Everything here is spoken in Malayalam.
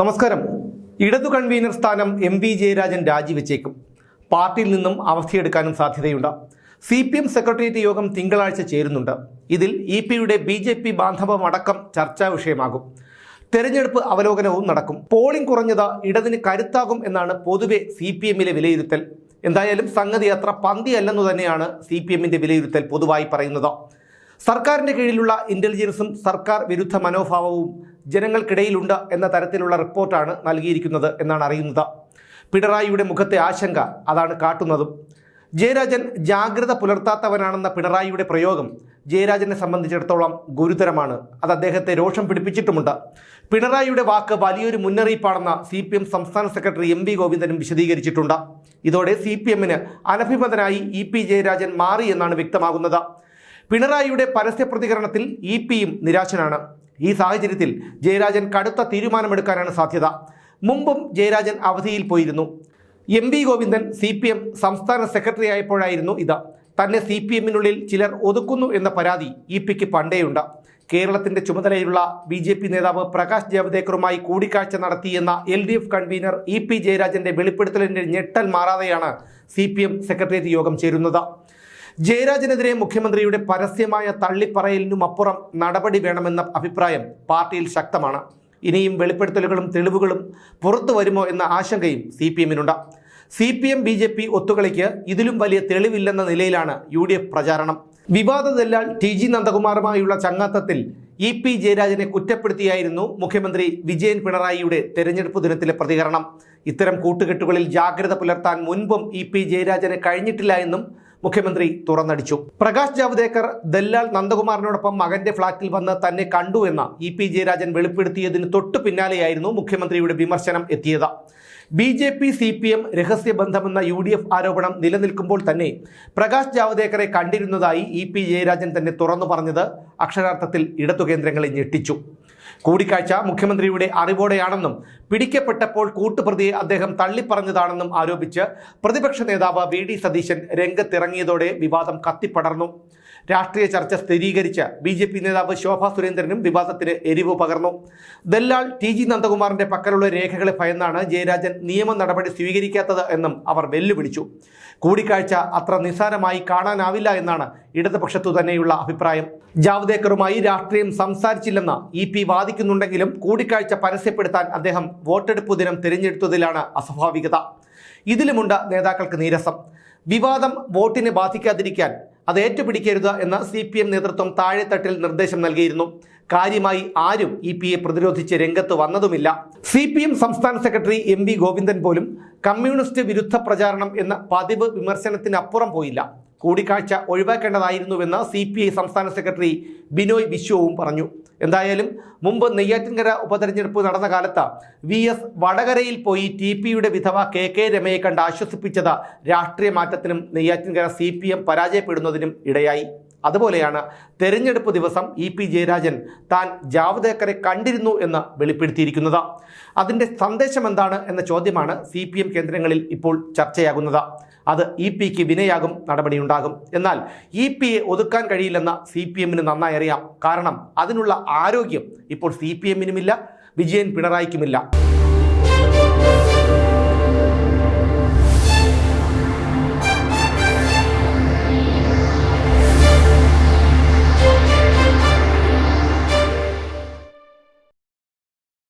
നമസ്കാരം. ഇടതു കൺവീനർ സ്ഥാനം എം വി ജയരാജൻ രാജിവെച്ചേക്കും. പാർട്ടിയിൽ നിന്നും അവസ്ഥയെടുക്കാനും സാധ്യതയുണ്ട്. സി പി എം സെക്രട്ടേറിയറ്റ് യോഗം തിങ്കളാഴ്ച ചേരുന്നുണ്ട്. ഇതിൽ ഇ പിയുടെ ബി ജെ പി ബാന്ധവമടക്കം ചർച്ചാ വിഷയമാകും. തെരഞ്ഞെടുപ്പ് അവലോകനവും നടക്കും. പോളിംഗ് കുറഞ്ഞത് ഇടതിന് കരുത്താകും എന്നാണ് പൊതുവെ സി പി എമ്മിലെ വിലയിരുത്തൽ. എന്തായാലും സംഗതി അത്ര പന്തിയല്ലെന്നു തന്നെയാണ് സി പി എമ്മിന്റെ വിലയിരുത്തൽ പൊതുവായി പറയുന്നത്. സർക്കാരിന്റെ കീഴിലുള്ള ഇന്റലിജൻസും സർക്കാർ വിരുദ്ധ മനോഭാവവും ജനങ്ങൾക്കിടയിലുണ്ട് എന്ന തരത്തിലുള്ള റിപ്പോർട്ടാണ് നൽകിയിരിക്കുന്നത് എന്നാണ് അറിയുന്നത്. പിണറായിയുടെ മുഖത്തെ ആശങ്ക അതാണ് കാട്ടുന്നതും. ജയരാജൻ ജാഗ്രത പുലർത്താത്തവനാണെന്ന പിണറായിയുടെ പ്രയോഗം ജയരാജനെ സംബന്ധിച്ചിടത്തോളം ഗുരുതരമാണ്. അത് അദ്ദേഹത്തെ രോഷം പിടിപ്പിച്ചിട്ടുമുണ്ട്. പിണറായിയുടെ വാക്ക് വലിയൊരു മുന്നറിയിപ്പാണെന്ന് സി പി എം സംസ്ഥാന സെക്രട്ടറി എം വി ഗോവിന്ദനും വിശദീകരിച്ചിട്ടുണ്ട്. ഇതോടെ സി പി എമ്മിന് അനഭിമതനായി ഇ പി ജയരാജൻ മാറി എന്നാണ് വ്യക്തമാകുന്നത്. പിണറായിയുടെ പരസ്യ പ്രതികരണത്തിൽ ഇ പിയും നിരാശനാണ്. ഈ സാഹചര്യത്തിൽ ജയരാജൻ കടുത്ത തീരുമാനമെടുക്കാനാണ് സാധ്യത. മുമ്പും ജയരാജൻ അവധിയിൽ പോയിരുന്നു. M V Govindan C P M സംസ്ഥാന സെക്രട്ടറി ആയപ്പോഴായിരുന്നു ഇത്. തന്നെ സി പി എമ്മിനുള്ളിൽ ചിലർ ഒതുക്കുന്നു എന്ന പരാതി ഇ പിക്ക് പണ്ടേയുണ്ട്. കേരളത്തിന്റെ ചുമതലയുള്ള ബി ജെ പി നേതാവ് പ്രകാശ് ജാവ്ദേക്കറുമായി കൂടിക്കാഴ്ച നടത്തിയെന്ന L D F convener E P ജയരാജന്റെ വെളിപ്പെടുത്തലിന്റെ ഞെട്ടൽ മാറാതെയാണ് സി പി എം സെക്രട്ടേറിയറ്റ് യോഗം ചേരുന്നത്. ജയരാജനെതിരെ മുഖ്യമന്ത്രിയുടെ പരസ്യമായ തള്ളിപ്പറയലിനും അപ്പുറം നടപടി വേണമെന്ന അഭിപ്രായം പാർട്ടിയിൽ ശക്തമാണ്. ഇനിയും വെളിപ്പെടുത്തലുകളും തെളിവുകളും പുറത്തു വരുമോ എന്ന ആശങ്കയും C P എമ്മിനുണ്ട് C P M B J P ഒത്തുകളിക്ക് ഇതിലും വലിയ തെളിവില്ലെന്ന നിലയിലാണ് യു ഡി എഫ് പ്രചാരണം. വിവാദ ദല്ലാൽ ടി ജി നന്ദകുമാറുമായുള്ള ചങ്ങാത്തത്തിൽ ഇ പി ജയരാജനെ കുറ്റപ്പെടുത്തിയായിരുന്നു മുഖ്യമന്ത്രി വിജയൻ പിണറായിയുടെ തെരഞ്ഞെടുപ്പ് ദിനത്തിലെ പ്രതികരണം. ഇത്തരം കൂട്ടുകെട്ടുകളിൽ ജാഗ്രത പുലർത്താൻ മുൻപും ഇ പി ജയരാജന് കഴിഞ്ഞിട്ടില്ല എന്നും മുഖ്യമന്ത്രി തുറന്നടിച്ചു. പ്രകാശ് ജാവ്ദേക്കർ ദല്ലാൽ നന്ദകുമാറിനോടൊപ്പം മകന്റെ ഫ്ളാറ്റിൽ വന്ന് തന്നെ കണ്ടു എന്ന ഇ പി ജയരാജൻ വെളിപ്പെടുത്തിയതിന് തൊട്ടു പിന്നാലെയായിരുന്നു മുഖ്യമന്ത്രിയുടെ വിമർശനം എത്തിയത്. B J P C P M രഹസ്യബന്ധമെന്ന U D F ആരോപണം നിലനിൽക്കുമ്പോൾ തന്നെ പ്രകാശ് ജാവ്ദേക്കറെ കണ്ടിരുന്നതായി ഇ പി ജയരാജൻ തന്നെ തുറന്നു പറഞ്ഞത് അക്ഷരാർത്ഥത്തിൽ ഇടതു കേന്ദ്രങ്ങളെ ഞെട്ടിച്ചു. കൂടിക്കാഴ്ച മുഖ്യമന്ത്രിയുടെ അറിവോടെയാണെന്നും പിടിക്കപ്പെട്ടപ്പോൾ കൂട്ടുപ്രതിയെ അദ്ദേഹം തള്ളിപ്പറഞ്ഞതാണെന്നും ആരോപിച്ച് പ്രതിപക്ഷ നേതാവ് വി ഡി സതീശൻ രംഗത്തിറങ്ങിയതോടെ വിവാദം കത്തിപ്പടർന്നു. രാഷ്ട്രീയ ചർച്ച സ്ഥിരീകരിച്ച ബി ജെ പി നേതാവ് ശോഭ സുരേന്ദ്രനും വിവാദത്തിന് എരിവ് പകർന്നു. ദല്ലാൾ ടി ജി നന്ദകുമാറിന്റെ പക്കലുള്ള രേഖകളെ ഭയന്നാണ് ജയരാജൻ നിയമ നടപടി സ്വീകരിക്കാത്തത് എന്നും അവർ വെല്ലുവിളിച്ചു. കൂടിക്കാഴ്ച അത്ര നിസ്സാരമായി കാണാനാവില്ല എന്നാണ് ഇടതുപക്ഷത്തു തന്നെയുള്ള അഭിപ്രായം. ജാവ്ദേക്കറുമായി രാഷ്ട്രീയം സംസാരിച്ചില്ലെന്ന് ഇ പി വാദിക്കുന്നുണ്ടെങ്കിലും കൂടിക്കാഴ്ച പരസ്യപ്പെടുത്താൻ അദ്ദേഹം വോട്ടെടുപ്പ് ദിനം തിരഞ്ഞെടുത്തതിലാണ് അസ്വാഭാവികത. ഇതിലുമുണ്ട് നേതാക്കൾക്ക് നീരസം. വിവാദം വോട്ടിനെ ബാധിക്കാതിരിക്കാൻ അത് ഏറ്റുപിടിക്കരുത് എന്ന് സി പി എം നേതൃത്വം താഴെത്തട്ടിൽ നിർദ്ദേശം നൽകിയിരുന്നു. കാര്യമായി ആരും ഇ പി എ പ്രതിരോധിച്ച് രംഗത്ത് വന്നതുമില്ല. സി പി എം സംസ്ഥാന സെക്രട്ടറി എം വി ഗോവിന്ദൻ പോലും കമ്മ്യൂണിസ്റ്റ് വിരുദ്ധ പ്രചാരണം എന്ന പതിവ് വിമർശനത്തിനപ്പുറം പോയില്ല. കൂടിക്കാഴ്ച ഒഴിവാക്കേണ്ടതായിരുന്നുവെന്ന് സി പി ഐ സംസ്ഥാന സെക്രട്ടറി ബിനോയ് വിശ്വവും പറഞ്ഞു. എന്തായാലും മുമ്പ് നെയ്യാറ്റിൻകര ഉപതെരഞ്ഞെടുപ്പ് നടന്ന കാലത്ത് വി എസ് വടകരയിൽ പോയി ടി പിയുടെ വിധവ കെ കെ രമയെ കണ്ട് ആശ്വസിപ്പിച്ചത് രാഷ്ട്രീയ മാറ്റത്തിനും നെയ്യാറ്റിൻകര സി പരാജയപ്പെടുന്നതിനും ഇടയായി. അതുപോലെയാണ് തെരഞ്ഞെടുപ്പ് ദിവസം ഇ പി ജയരാജൻ താൻ ജാവ്ദേക്കറെ കണ്ടിരുന്നു എന്ന് വെളിപ്പെടുത്തിയിരിക്കുന്നത്. അതിന്റെ സന്ദേശം എന്താണ് എന്ന ചോദ്യമാണ് സി പി എം കേന്ദ്രങ്ങളിൽ ഇപ്പോൾ ചർച്ചയാകുന്നത്. അത് ഇ പിക്ക് വിനയാകും നടപടിയുണ്ടാകും. എന്നാൽ ഇ പിയെ ഒതുക്കാൻ കഴിയില്ലെന്ന് സി പി എമ്മിന് നന്നായി അറിയാം. കാരണം അതിനുള്ള ആരോഗ്യം ഇപ്പോൾ സി പി എമ്മിനുമില്ല വിജയൻ പിണറായിക്കുമില്ല.